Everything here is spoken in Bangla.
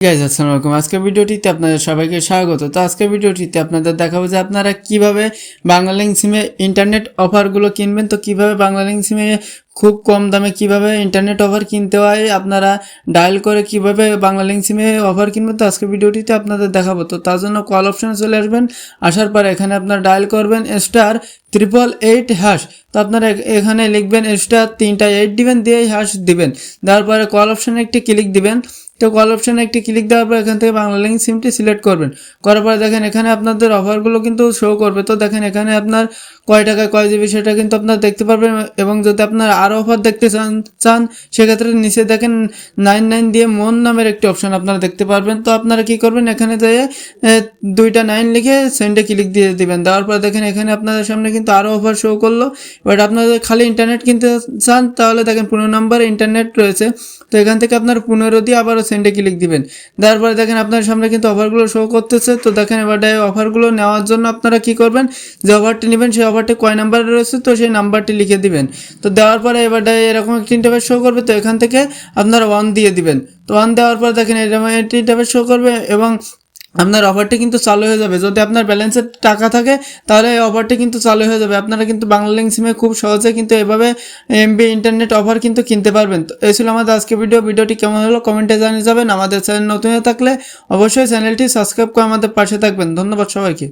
গাইজ আসসালামু আলাইকুম। আজকের ভিডিওটিতে আপনাদের সবাইকে স্বাগত। তো আজকের ভিডিওটিতে আপনাদের দেখাবো যে আপনারা কীভাবে বাংলালিংক সিমে ইন্টারনেট অফারগুলো কিনবেন। তো কীভাবে বাংলালিংক সিমে খুব কম দামে কীভাবে ইন্টারনেট অফার কিনতে হয়, আপনারা ডায়াল করে কীভাবে বাংলালিংক সিমে অফার কিনবেন, তো আজকের ভিডিওটিতে আপনাদের দেখাবো। তো তার জন্য কল অপশনে চলে আসবেন, আসার পর এখানে আপনারা ডায়াল করবেন স্টার ট্রিপল এইট হ্যাশ তো আপনারা এখানে লিখবেন স্টার তিনটা এইট দিবেন দিয়ে হ্যাশ দিবেন। দেওয়ার পরে কল অপশনে একটি ক্লিক দিবেন। তো কল অপশনে একটি ক্লিক দেওয়ার পর এখান থেকে বাংলা লিঙ্ক সিমটি সিলেক্ট করবেন। করার পরে দেখেন এখানে আপনাদের অফারগুলো কিন্তু শো করবে। তো দেখেন এখানে আপনার কয় টাকায় কয় জিবি সেটা কিন্তু আপনারা দেখতে পারবেন এবং যদি আপনার আরও অফার দেখতে চান চান, সেক্ষেত্রে নিচে দেখেন নাইন নাইন দিয়ে মন নামের একটি অপশন আপনারা দেখতে পারবেন। তো আপনারা কি করবেন, এখানে যেয়ে দুইটা নাইন লিখে সেন্ডে ক্লিক দিয়ে দেবেন। দেওয়ার পর দেখেন এখানে আপনাদের সামনে কিন্তু আরও অফার শো করল। বাট আপনাদের খালি ইন্টারনেট কিনতে চান, তাহলে দেখেন পুরো নম্বরে ইন্টারনেট রয়েছে। তো এখান থেকে আপনার পনেরো দিয়ে আবারও সেন্ডে ক্লিক দিবেন। তারপরে পরে দেখেন আপনার সামনে কিন্তু অফারগুলো শো করতেছে। তো দেখেন এবার অফারগুলো নেওয়ার জন্য আপনারা কি করবেন? যে অফারটি নেবেন, সেই অফারটি কয় নাম্বার রয়েছে? তো সেই নাম্বারটি লিখে দিবেন। তো দেওয়ার পরে এবার এরকম একটি ইন্টারভেস শো করবে। তো এখান থেকে আপনারা ওয়ান দিয়ে দিবেন। তো ওয়ান দেওয়ার পর দেখেন এরকম একটি ইন্টারভেস শো করবে এবং আপনার অফারটি কিন্তু চালু হয়ে যাবে। যদি আপনার ব্যালেন্সের টাকা থাকে, তাহলে এই অফারটি কিন্তু চালু হয়ে যাবে। আপনারা কিন্তু বাংলা লিঙ্ক সিমে খুব সহজে কিন্তু এভাবে এমবি ইন্টারনেট অফার কিন্তু কিনতে পারবেন। তো এই ছিল আমাদের আজকে ভিডিও ভিডিওটি কেমন হলো কমেন্টে জানিয়ে যাবেন। আমাদের চ্যানেল নতুন হয়ে থাকলে অবশ্যই চ্যানেলটি সাবস্ক্রাইব করে আমাদের পাশে থাকবেন। ধন্যবাদ সবাইকে।